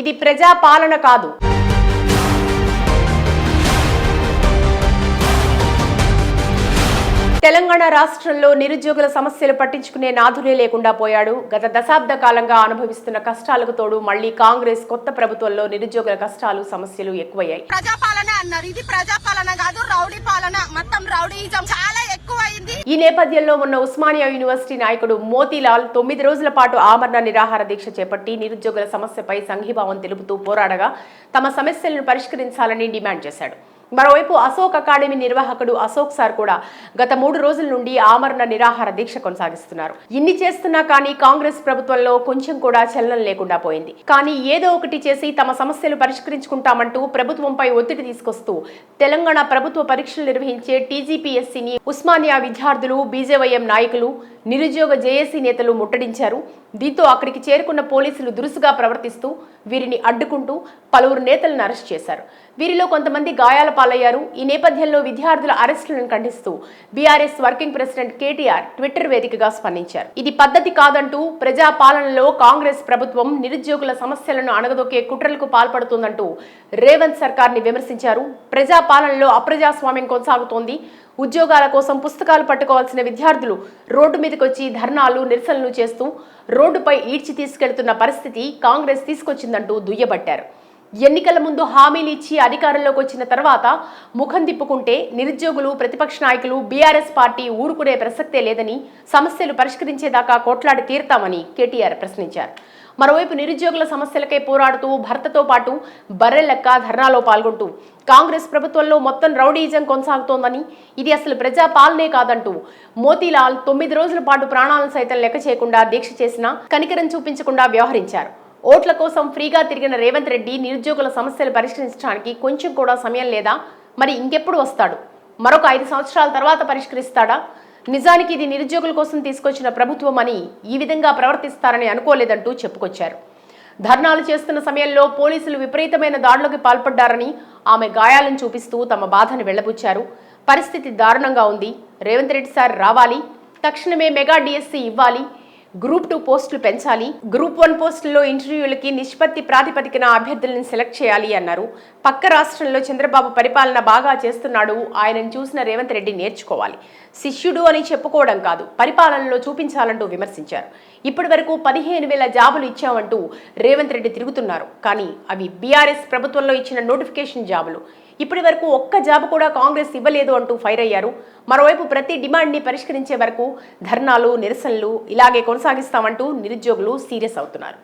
ఇది ప్రజా పాలన కాదు. తెలంగాణ రాష్ట్రంలో నిరుద్యోగుల సమస్యలు పట్టించుకునే నాథులే లేకుండా పోయాడు. గత దశాబ్ద కాలంగా అనుభవిస్తున్న కష్టాలకు తోడు మళ్ళీ కాంగ్రెస్ కొత్త ప్రభుత్వంలో నిరుద్యోగుల కష్టాలు సమస్యలు ఎక్కువయ్యాయి. ప్రజాపాలన అన్నారు. ఇది ప్రజాపాలన కాదు రౌడీ పాలన. మొత్తం రౌడీజం. చాలా ఈ నేపథ్యంలో ఉన్న ఉస్మానియా యూనివర్సిటీ నాయకుడు మోతీలాల్ తొమ్మిది రోజుల పాటు ఆమరణ నిరాహార దీక్ష చేపట్టి నిరుద్యోగుల సమస్యపై సంఘీభావం తెలుపుతూ పోరాడగా తమ సమస్యలను పరిష్కరించాలని డిమాండ్ చేశాడు. మరోవైపు అశోక్ అకాడమీ నిర్వాహకుడు అశోక్ సార్ కూడా గత మూడు రోజుల నుండి ఆమరణ నిరాహార దీక్ష కొనసాగిస్తున్నారు. ఇన్ని చేస్తున్నా కానీ కాంగ్రెస్ ప్రభుత్వంలో కొంచెం కూడా చలనం లేకుండా పోయింది. కానీ ఏదో ఒకటి చేసి తమ సమస్యలు పరిష్కరించుకుంటామంటూ ప్రభుత్వంపై ఒత్తిడి తీసుకొస్తూ తెలంగాణ ప్రభుత్వ పరీక్షలు నిర్వహించే టీజీపీఎస్సీని ఉస్మానియా విద్యార్థులు బీజేవైఎం నాయకులు నిరుద్యోగ జేఏసీ నేతలు ముట్టడించారు. దీంతో అక్కడికి చేరుకున్న పోలీసులు దురుసుగా ప్రవర్తిస్తూ వీరిని అడ్డుకుంటూ పలువురు నేతలను అరెస్ట్ చేశారు. వీరిలో కొంతమంది గాయాల పాలయ్యారు. ఈ నేపథ్యంలో విద్యార్థుల అరెస్టులను ఖండిస్తూ BRS working president KTR Twitter వేదికగా స్పందించారు. ఇది పద్ధతి కాదంటూ ప్రజా పాలనలో కాంగ్రెస్ ప్రభుత్వం నిరుద్యోగుల సమస్యలను అణగదొక్కే కుట్రలకు పాల్పడుతుందంటూ రేవంత్ సర్కార్ని విమర్శించారు. ప్రజా పాలనలో అప్రజాస్వామ్యం కొనసాగుతోంది. ఉద్యోగాల కోసం పుస్తకాలు పట్టుకోవాల్సిన విద్యార్థులు రోడ్డు మీదకి వచ్చి ధర్నాలు నిరసనలు చేస్తూ రోడ్డుపై ఈడ్చి తీసుకెళ్తున్న పరిస్థితి కాంగ్రెస్ తీసుకొచ్చిందంటూ దుయ్యబట్టారు. ఎన్నికల ముందు హామీలు ఇచ్చి అధికారంలోకి వచ్చిన తర్వాత ముఖం తిప్పుకుంటే నిరుద్యోగులు ప్రతిపక్ష నాయకులు బీఆర్ఎస్ పార్టీ ఊరుకునే ప్రసక్తే లేదని సమస్యలు పరిష్కరించేదాకా కొట్లాడి తీరుతామని కేటీఆర్ ప్రశ్నించారు. మరోవైపు నిరుద్యోగుల సమస్యలకై పోరాడుతూ భర్తతో పాటు బర్రెలెక్క ధర్నాలో పాల్గొంటూ కాంగ్రెస్ ప్రభుత్వంలో మొత్తం రౌడీజం కొనసాగుతోందని ఇది అసలు ప్రజా పాలనే కాదంటూ మోతీలాల్ తొమ్మిది రోజుల పాటు ప్రాణాలను సైతం లెక్క చేయకుండా దీక్ష చేసినా కనికరం చూపించకుండా వ్యవహరించారు. ఓట్ల కోసం ఫ్రీగా తిరిగిన రేవంత్ రెడ్డి నిరుద్యోగుల సమస్యలు పరిష్కరించడానికి కొంచెం కూడా సమయం లేదా? మరి ఇంకెప్పుడు వస్తాడు? మరొక ఐదు సంవత్సరాల తర్వాత పరిష్కరిస్తాడా? నిజానికి ఇది నిరుద్యోగుల కోసం తీసుకొచ్చిన ప్రభుత్వం అని ఈ విధంగా ప్రవర్తిస్తారని అనుకోలేదంటూ చెప్పుకొచ్చారు. ధర్నాలు చేస్తున్న సమయంలో పోలీసులు విపరీతమైన దాడులకు పాల్పడ్డారని ఆమె గాయాలను చూపిస్తూ తమ బాధను వెళ్ళబుచ్చారు. పరిస్థితి దారుణంగా ఉంది. రేవంత్ రెడ్డి సార్ రావాలి. తక్షణమే మెగా డిఎస్సి ఇవ్వాలి. గ్రూప్ టూ పోస్టులు పెంచాలి. గ్రూప్ వన్ పోస్టుల్లో ఇంటర్వ్యూలకి నిష్పత్తి ప్రాతిపదికన అభ్యర్థులను సెలెక్ట్ చేయాలి అన్నారు. పక్క రాష్ట్రంలో చంద్రబాబు పరిపాలన బాగా చేస్తున్నాడు. ఆయనను చూసిన రేవంత్ రెడ్డి నేర్చుకోవాలి. శిష్యుడు అని చెప్పుకోవడం కాదు పరిపాలనలో చూపించాలంటూ విమర్శించారు. ఇప్పటి వరకు పదిహేను వేల జాబులు ఇచ్చామంటూ రేవంత్ రెడ్డి తిరుగుతున్నారు. కానీ అవి బీఆర్ఎస్ ప్రభుత్వంలో ఇచ్చిన నోటిఫికేషన్ జాబులు. ఇప్పటి వరకు ఒక్క జాబ్ కూడా కాంగ్రెస్ ఇవ్వలేదు అంటూ ఫైర్ అయ్యారు. మరోవైపు ప్రతి డిమాండ్ని పరిష్కరించే వరకు ధర్నాలు నిరసనలు ఇలాగే కొనసాగిస్తామంటూ నిరుద్యోగులు సీరియస్ అవుతున్నారు.